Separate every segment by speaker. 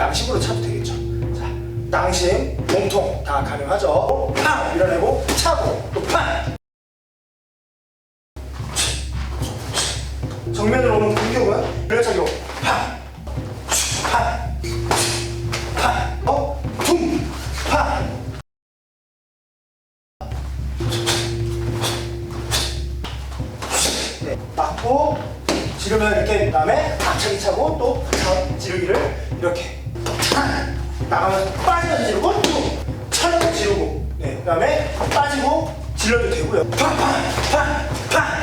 Speaker 1: 양식으로 차도 되겠죠. 자, 낭심, 몸통 다 가능하죠. 팡 밀어내고 차고 또 팡. 정면으로 오는 공격은 밀어차기로 팡, 어. 네, 맞고 지르면 이렇게 그다음에 박차기 차고 또 다음 지르기를 이렇게 탁 나가면서 빠지면서 지르고 또 차면서 지르고 네 그다음에 빠지고 질러도 되고요. 팡팡팡팡.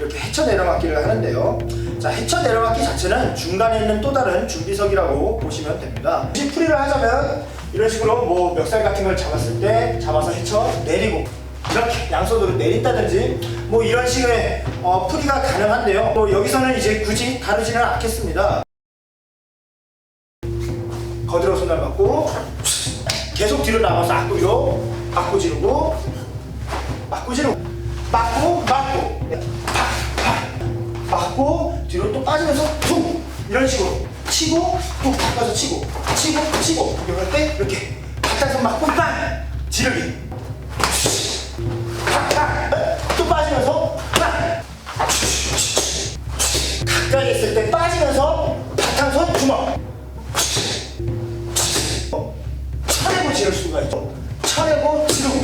Speaker 1: 이렇게 헤쳐 내려막기를 하는데요. 자 헤쳐 내려막기 자체는 중간에 있는 또 다른 준비석이라고 보시면 됩니다. 혹시 풀이를 하자면 이런 식으로 뭐 멱살 같은 걸 잡았을 때 잡아서 헤쳐 내리고 이렇게 양손으로 내린다든지 뭐 이런 식의 어, 풀이가 가능한데요. 또 여기서는 이제 굳이 다루지는 않겠습니다. 거들어 손을 맞고 계속 뒤로 나가서 앞구리로 맞고 지르고 맞고 지르고 맞고 맞고. 뒤로 또 빠지면서 툭 이런 식으로 치고 또 바꿔서 치고 치고 치고. 이럴 때 이렇게 바닥에서 맞고 빵! 지르기 차면서 바탕손 주먹. 어? 차례고 지를 수가 있죠. 차례고 지르고.